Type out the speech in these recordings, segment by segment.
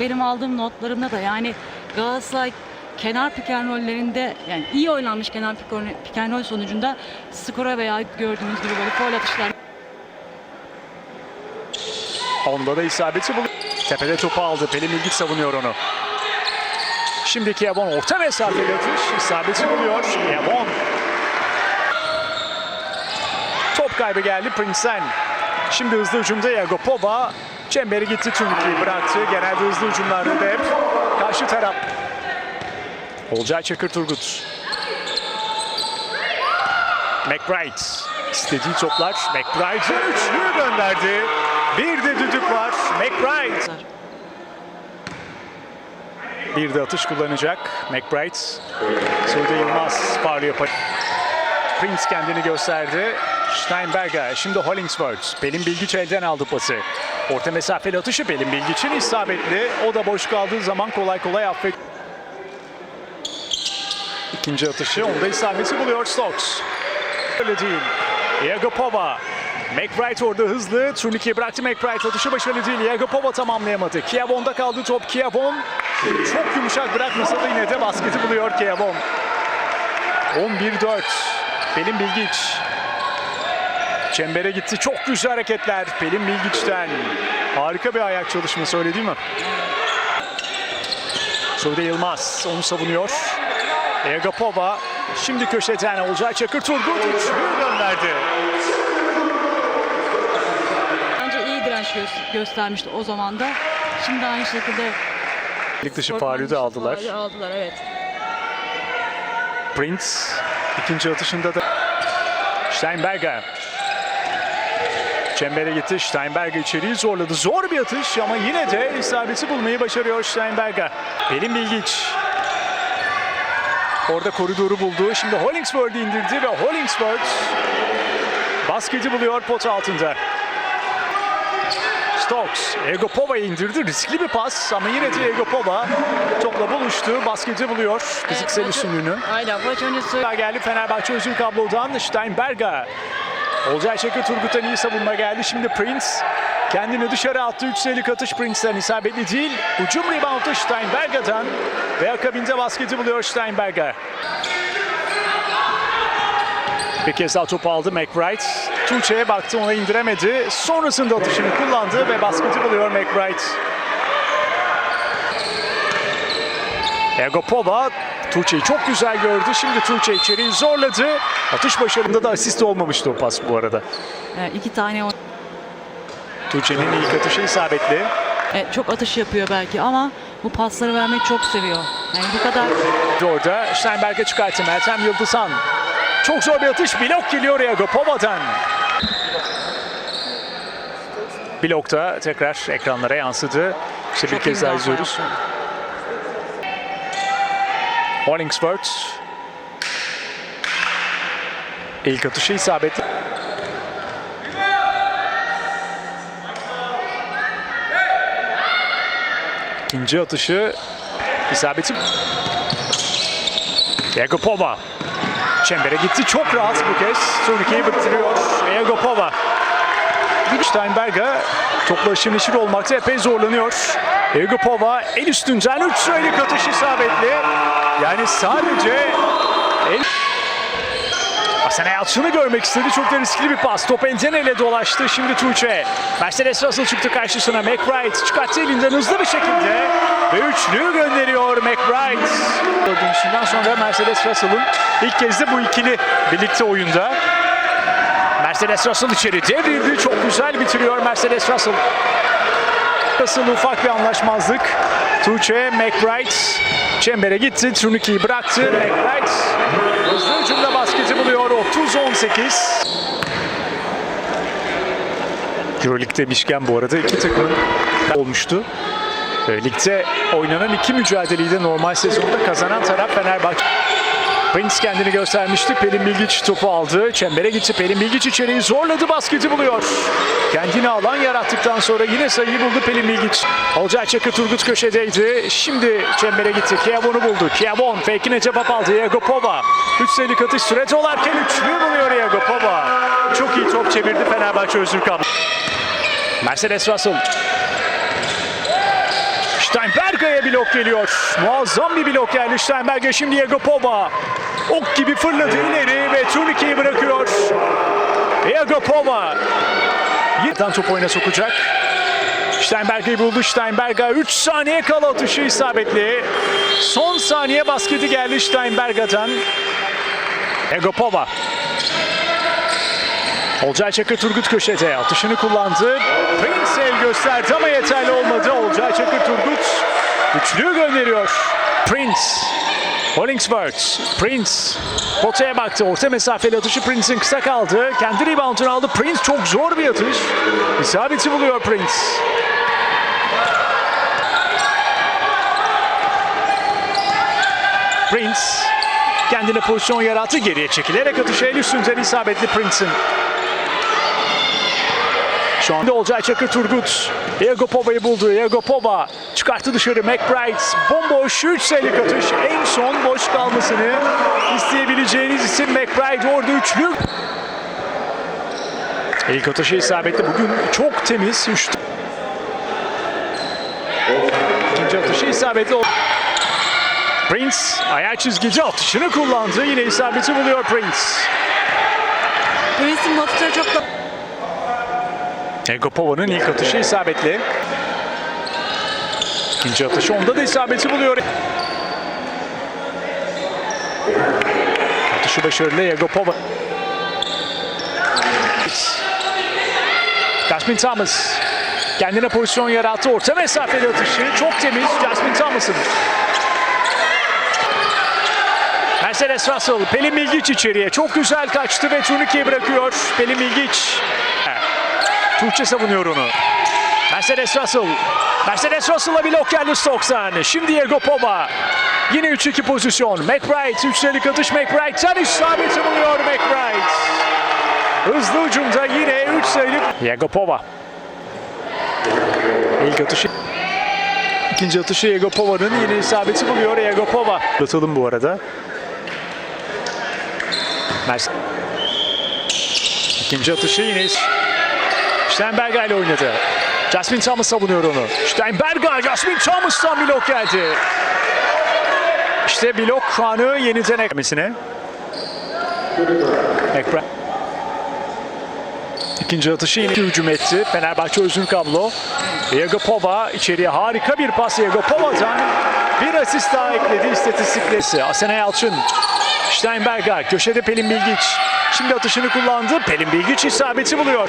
benim aldığım notlarımda da yani Galatasaray kenar piken rollerinde yani iyi oynanmış kenar piken- piken rol sonucunda skora veya gördüğünüz gibi böyle foul atışlar Onda da isabeti buluyor. Tepede topu aldı. Pelin Bilgiç savunuyor onu. Şimdiki Yabon orta mesafeli atış. isabeti buluyor. Yabon. Top kaybı geldi Prince'den. Şimdi hızlı hücumda Yagopova. Çemberi gitti turnikeyi bıraktı. Genelde hızlı hücumlarda da hep karşı taraf. Olcay Çakır Turgut. McBride. istediği toplar. McBride üçlüyü gönderdi. Bir de düdük var. McBride. Bir de atış kullanacak. McBride. Suudi Yılmaz yapar. Prince kendini gösterdi. Steinberger. Şimdi Hollingsworth. Pelin Bilgiç elden aldı pası. Orta mesafeli atışı Pelin Bilgiç'in isabetli. O da boş kaldığı zaman kolay kolay affet. İkinci atışı. Onda isabeti buluyor Stokes. Öyle değil. Yagopova. McBride orada hızlı. Turnikeyi bıraktı McBride. Atışı başarılı değil. Yagopova tamamlayamadı. Kiavon'da kaldı top. Kiavon çok yumuşak bırakmasa da yine de basketi buluyor Kiavon. 11-4. Pelin Bilgiç. Çembere gitti. Çok güzel hareketler Pelin Bilgiç'ten. Harika bir ayak çalışması öyle değil mi? Sude Yılmaz onu savunuyor. Egapova şimdi köşeden Olcay Çakır Turgut üçlüyü gönderdi. bence iyi direnç gö- göstermişti o zaman da. Şimdi aynı şekilde Lig dışı faulü de aldılar. Faulü aldılar evet. Prince ikinci atışında da Steinberger. Çembere gitti. Steinberger içeriği zorladı. Zor bir atış ama yine de isabeti bulmayı başarıyor Steinberger. Pelin Bilgiç. Orada koridoru buldu. Şimdi Hollingsworth'ı indirdi ve Hollingsworth basketi buluyor pot altında. Stokes, Egopova'yı indirdi. Riskli bir pas ama yine de Egopova topla buluştu. Basketi buluyor fiziksel Evet, üstünlüğünü. Aynen maç öncesi geldi Fenerbahçe özür kablodan Steinberger. Olcay Çakır Turgut'tan iyi savunma geldi. Şimdi Prince kendini dışarı attı. 3 sayılık atış Prince'den isabetli değil. Ucum reboundu Steinberger'dan ve akabinde basketi buluyor Steinberger. Bir kez daha topu aldı McBride. Tuğçe'ye baktı ona indiremedi. Sonrasında atışını kullandı ve basketi buluyor McBride. Egopova Tuğçe'yi çok güzel gördü. Şimdi Tuğçe içeriği zorladı. Atış başarında da asist olmamıştı o pas bu arada. e, iki tane Tuğçe'nin ilk atışı isabetli. e, çok atış yapıyor belki ama bu pasları vermeyi çok seviyor. Yani bu kadar Orada Steinberg'e çıkarttı Meltem Yıldızhan. Çok zor bir atış. Blok geliyor Egopova'dan. Blok da tekrar ekranlara yansıdı. İşte bir kez daha izliyoruz. Hollingsworth. İlk atışı isabetli. İkinci atışı isabeti. Yagopova. Çembere gitti. Çok rahat bu kez. Turnikeyi bitiriyor. Yagopova. Steinberger topla aşırı neşir olmakta epey zorlanıyor. Yagopova el üstünden 3 sayılık atış isabetli. Yani sadece el... Asena Yalçın'ı görmek istedi. Çok da riskli bir pas. Top Entene'yle dolaştı. Şimdi Tuğçe. Mercedes Russell çıktı karşısına. McBride çıkarttı elinden hızlı bir şekilde. Ve üçlüyü gönderiyor McBride. Dönüşünden sonra Mercedes Russell'ın ilk kez de bu ikili birlikte oyunda. Mercedes Russell içeri devrildi. Çok güzel bitiriyor Mercedes Russell. Russell ufak bir anlaşmazlık. Tuğçe, McBride çembere gitti. Turnikeyi bıraktı. McBride hızlı hücumda basketi buluyor. 30-18. Euroleague demişken bu arada iki takımın olmuştu. Ee, Ligde oynanan iki mücadeleyi de normal sezonda kazanan taraf Fenerbahçe. Prince kendini göstermişti. Pelin Bilgiç topu aldı. Çembere gitti. Pelin Bilgiç içeriği zorladı. Basketi buluyor. Kendine alan yarattıktan sonra yine sayıyı buldu Pelin Bilgiç. Olcay Çakır Turgut köşedeydi. Şimdi çembere gitti. Kiavon'u buldu. Kiavon fake'ine cevap aldı. Yagopova. 3 sayılık atış süre dolarken üçlüyü buluyor Yagopova. Çok iyi top çevirdi Fenerbahçe özür kablo. Mercedes Russell Steinberga'ya blok geliyor. Muazzam bir blok geldi Steinberg'a. Şimdi Yegopova. Ok gibi fırladı ileri ve turnikeyi bırakıyor. Yegopova. Yeniden top oyuna sokacak. Steinberg'i buldu. Steinberg'a 3 saniye kala atışı isabetli. Son saniye basketi geldi Steinberg'a'dan. Egopova. Olcay Çakır Turgut köşede atışını kullandı. Prince el gösterdi ama yeterli olmadı. Olcay Çakır Turgut üçlüyü gönderiyor. Prince. Hollingsworth. Prince. Potaya baktı. Orta mesafeli atışı Prince'in kısa kaldı. Kendi reboundunu aldı. Prince çok zor bir atış. İsabeti buluyor Prince. Prince kendine pozisyon yarattı. Geriye çekilerek atışı el üstünden isabetli Prince'in. Şu anda Olcay Çakır Turgut. Yegopova'yı buldu. Yegopova çıkarttı dışarı. McBride bomboş 3 sayılık atış. En son boş kalmasını isteyebileceğiniz isim McBride. Orada üçlü. İlk atışı isabetli. Bugün çok temiz. Üç... İkinci atışı isabetli. Prince ayağı çizgici atışını kullandı. Yine isabeti buluyor Prince. Prince'in atışları çok da Egopova'nın ilk atışı isabetli. İkinci atışı onda da isabeti buluyor. Atışı başarılı Egopova. Jasmine Thomas kendine pozisyon yarattı. Orta mesafeli atışı çok temiz Jasmine Thomas'ın. Mercedes Russell, Pelin Bilgiç içeriye. Çok güzel kaçtı ve turnikeyi bırakıyor. Pelin Bilgiç. Tuğçe savunuyor onu. Mercedes Russell. Mercedes Russell'a blok geldi Stokes'tan. Şimdi Yegopova. Yine 3-2 pozisyon. McBride 3 sayılık atış McBride'den isabeti buluyor McBride. Hızlı ucumda yine 3 sayılık. Yegopova. İlk atışı. İkinci atışı Yegopova'nın yine isabeti buluyor Yegopova. Atalım bu arada. Mercedes. İkinci atışı yine Steinberger ile oynadı. Jasmine Thomas savunuyor onu. Steinberger, Jasmine Thomas'tan blok geldi. İşte blok anı yeniden eklemesine. Ekbra. İkinci atışı yine hücum etti. Fenerbahçe özgün kablo. Yegopova içeriye harika bir pas Yegopova'dan. Bir asist daha ekledi istatistikleri. Asena Yalçın. Steinberger köşede Pelin Bilgiç. Şimdi atışını kullandı. Pelin Bilgiç isabeti buluyor.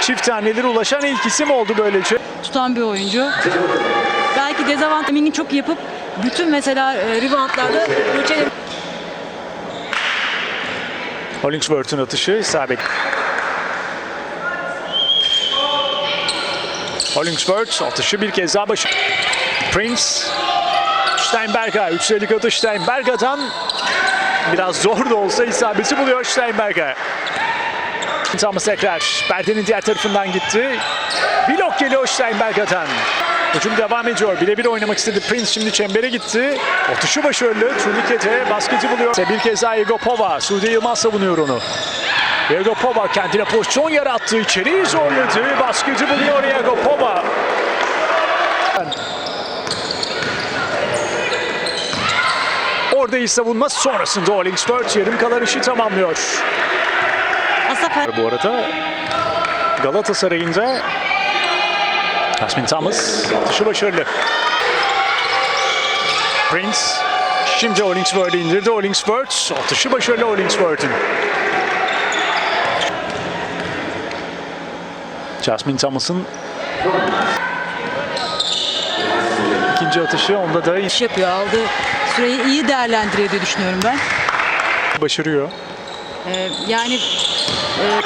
Çift taneleri ulaşan ilk isim oldu böylece. tutan bir oyuncu. Belki dezavantajını çok yapıp bütün mesela e, reboundlarda Göçer'e Hollingsworth'un atışı isabet. Hollingsworth atışı bir kez daha başı. Prince. Steinberger. Üçselik atış Steinberger'dan. Biraz zor da olsa isabeti buluyor Steinberger. Thomas tekrar perdenin diğer tarafından gitti. Blok geliyor Steinberger'dan. Hücum devam ediyor. Birebir oynamak istedi. Prince şimdi çembere gitti. Atışı başarılı. Turnikete basketi buluyor. Bir kez daha Yegopova. Suudi Yılmaz savunuyor onu. Yegopova kendine pozisyon yarattı. İçeriği zorladı. Basketi buluyor Yegopova. Orada iyi savunma sonrasında Hollingsworth yarım kalan işi tamamlıyor. Aslında Fer- Bu arada Galatasaray'ın da Jasmine Thomas atışı başarılı. Prince şimdi Hollingsworth'u indirdi. Hollingsworth atışı başarılı Hollingsworth'un. Jasmine Thomas'ın ikinci atışı onda da iş yapıyor. Aldığı süreyi iyi değerlendiriyor diye düşünüyorum ben. başarıyor. E, yani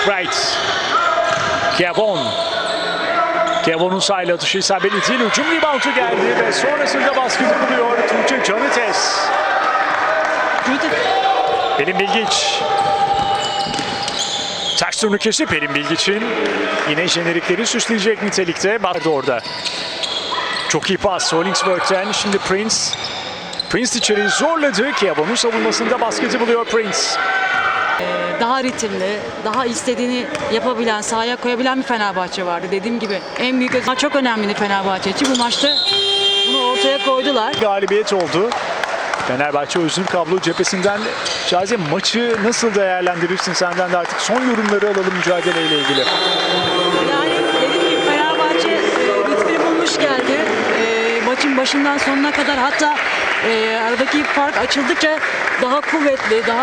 Bright. Kevon. Kevon'un sahil atışı isabetli değil. Hücum reboundu geldi ve sonrasında baskıcı buluyor Tuğçe Canites. Pelin Bilgiç. Ters turnukesi Pelin Bilgiç'in yine jenerikleri süsleyecek nitelikte vardı orada. Çok iyi pas Hollingsworth'ten. Şimdi Prince. Prince içeriği zorladı. Kevon'un savunmasında baskıcı buluyor Prince. Daha ritimli, daha istediğini yapabilen, sahaya koyabilen bir Fenerbahçe vardı. Dediğim gibi en büyük özellik çok önemli Fenerbahçe için. Bu maçta koydular. galibiyet oldu. Fenerbahçe özür kablo cephesinden Şazi maçı nasıl değerlendirirsin senden de artık son yorumları alalım mücadeleyle ilgili. Yani dediğim gibi Fenerbahçe ritmini bulmuş geldi. E, maçın başından sonuna kadar hatta e, aradaki fark açıldıkça daha kuvvetli, daha